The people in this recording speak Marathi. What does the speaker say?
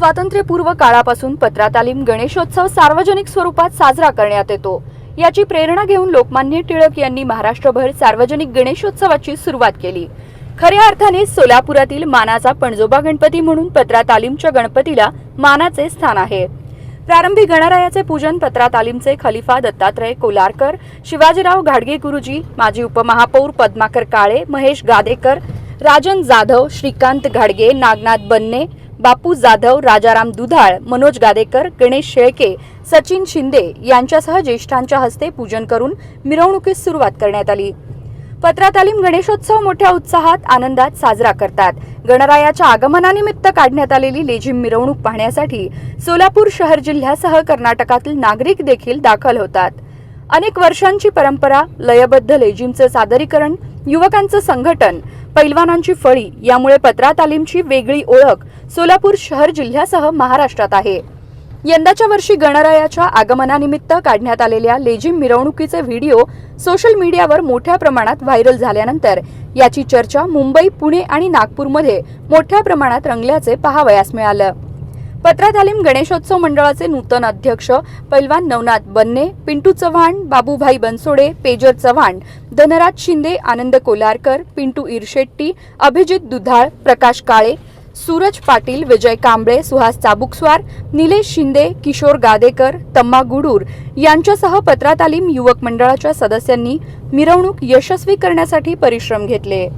स्वातंत्र्यपूर्व काळापासून पत्रा तालीम गणेशोत्सव सार्वजनिक स्वरूपात साजरा करण्यात येतो. याची प्रेरणा घेऊन लोकमान्य टिळक यांनी महाराष्ट्रभर सार्वजनिक गणेशोत्सवाची सुरुवात केली. खऱ्या अर्थाने सोलापुरातील मानाचा पणजोबा गणपती म्हणून पत्रा तालीमच्या गणपतीला मानाचे स्थान आहे. प्रारंभी गणरायाचे पूजन पत्रा तालीमचे खलिफा दत्तात्रय कोलारकर शिवाजीराव घाडगे गुरुजी माजी उपमहापौर पद्माकर काळे महेश गादेकर राजन जाधव श्रीकांत घाडगे नागनाथ बन्ने बापू जाधव राजाराम दुधाळ मनोज गादेकर गणेश शेळके सचिन शिंदे यांच्यासह ज्येष्ठांच्या हस्ते पूजन करून मिरवणुकीस सुरुवात करण्यात आली. पत्रातालीम गणेशोत्सव मोठ्या उत्साहात आनंदात साजरा करतात. गणरायाच्या आगमनानिमित्त काढण्यात आलेली लेझिम मिरवणूक पाहण्यासाठी सोलापूर शहर जिल्ह्यासह कर्नाटकातील नागरिक देखील दाखल होतात. अनेक वर्षांची परंपरा लयबद्ध लेझिमचं सादरीकरण युवकांचं संघटन पैलवानांची फळी यामुळे पत्रा तालीमची वेगळी ओळख सोलापूर शहर जिल्ह्यासह महाराष्ट्रात आहे. यंदाच्या वर्षी गणरायाच्या आगमनानिमित्त काढण्यात आलेल्या लेझिम मिरवणुकीचे व्हिडिओ सोशल मीडियावर मोठ्या प्रमाणात व्हायरल झाल्यानंतर याची चर्चा मुंबई पुणे आणि नागपूरमध्ये मोठ्या प्रमाणात रंगल्याचे पाहावयास मिळालं. पत्रा तालीम गणेशोत्सव मंडळाचे नूतन अध्यक्ष पैलवान नवनाथ बन्ने पिंटू चव्हाण बाबूभाई बनसोडे पेजर चव्हाण धनराज शिंदे आनंद कोलारकर पिंटू इरशेट्टी अभिजित दुधाळ प्रकाश काळे सूरज पाटील विजय कांबळे सुहास चाबुकस्वार निलेश शिंदे किशोर गादेकर तम्मा गुडूर यांच्यासह पत्रातालीम युवक मंडळाच्या सदस्यांनी मिरवणूक यशस्वी करण्यासाठी परिश्रम घेतले.